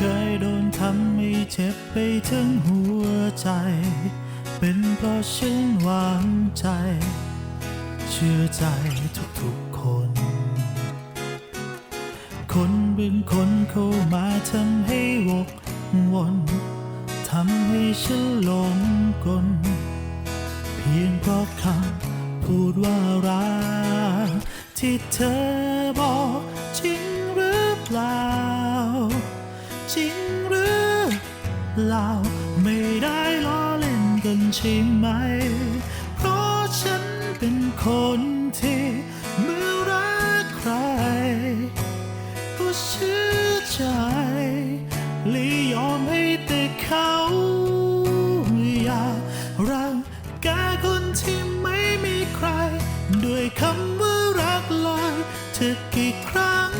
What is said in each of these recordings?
เคยโดนทำให้เจ็บไปถึงหัวใจ เป็นเพราะฉันวางใจ เชื่อใจทุกๆคน คนบางคนเข้ามาทำให้วกวนทำให้ฉันหลงกล เพียงเพราะคำพูดว่ารักที่เธอบอกจริงหรือเปล่า เปล่าไม่ได้ล้อเล่นกันใช่ไหม เพราะฉันเป็นคนที่เมื่อรักใคร ก็เชื่อใจและยอมให้แต่เขาอยากรังแกคนที่ไม่มีใคร ด้วยคำว่ารักลอยเธอกี่ครั้ง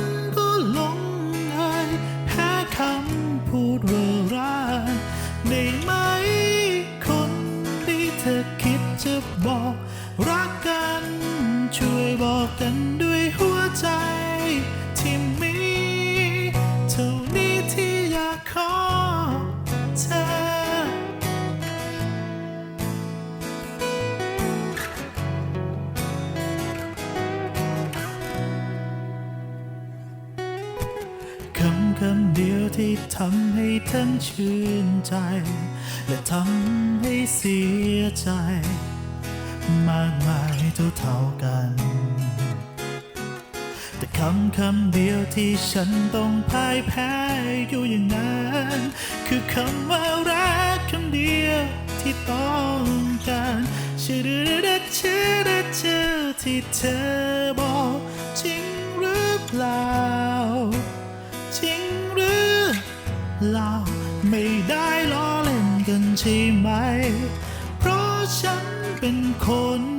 ธอคิดจะบอก รักกัน ช่วยบอกกันด้วยหัวใจที่ไม่ ที่ทำให้ท่านชื่นใจ และทำให้เสียใจ มากมายเท่าเท่ากัน แต่คำคำเดียวที่ฉันต้องพ่ายแพ้อยู่อย่างนั้น คือคำว่ารักคำเดียวที่ต้องการชื่อเด็ดชื่อเด็ดชื่อที่เธอ เล่าไม่ได้ล้อเล่นกันใช่ไหม เพราะฉันเป็นคน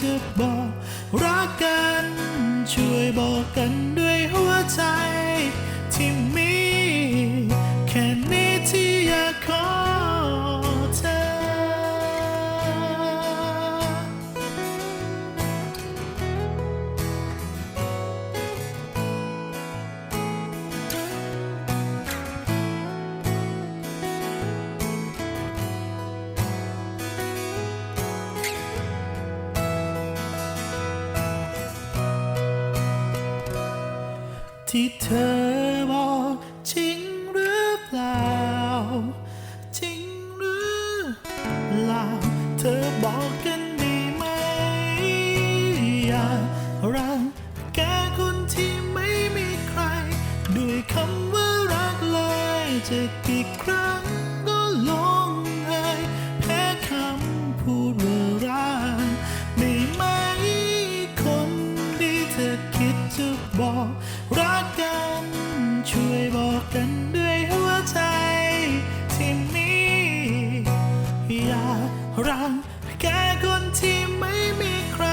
จะบอกรักกัน ช่วยบอกกันด้วยหัวใจ ที่มี แค่นี้ที่อยากขอ ที่เธอบอกจริงหรือเปล่า จริงหรือเปล่า เธอบอกกันดีไหม อย่ารังแกคนที่ไม่มีใคร ด้วยคำว่ารักเลยจะกี่ครั้ง จะคิดจะบอกรักกัน ช่วยบอกกันด้วยหัวใจที่มีอย่ารังแกคนที่ไม่มีใคร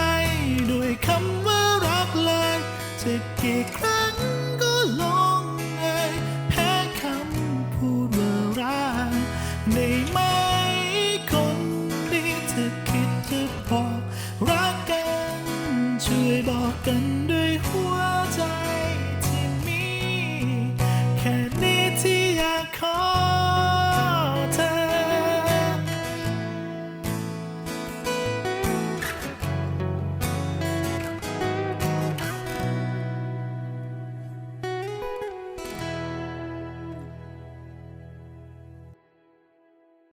ด้วยคำว่ารักเลย จะกี่ครั้งก็ลงเอยแพ้คำพูดว่ารักได้ไหมคนที่จะคิดจะบอกรักกัน วยบอกกันด้วยหัวใจที่มีแค่นี้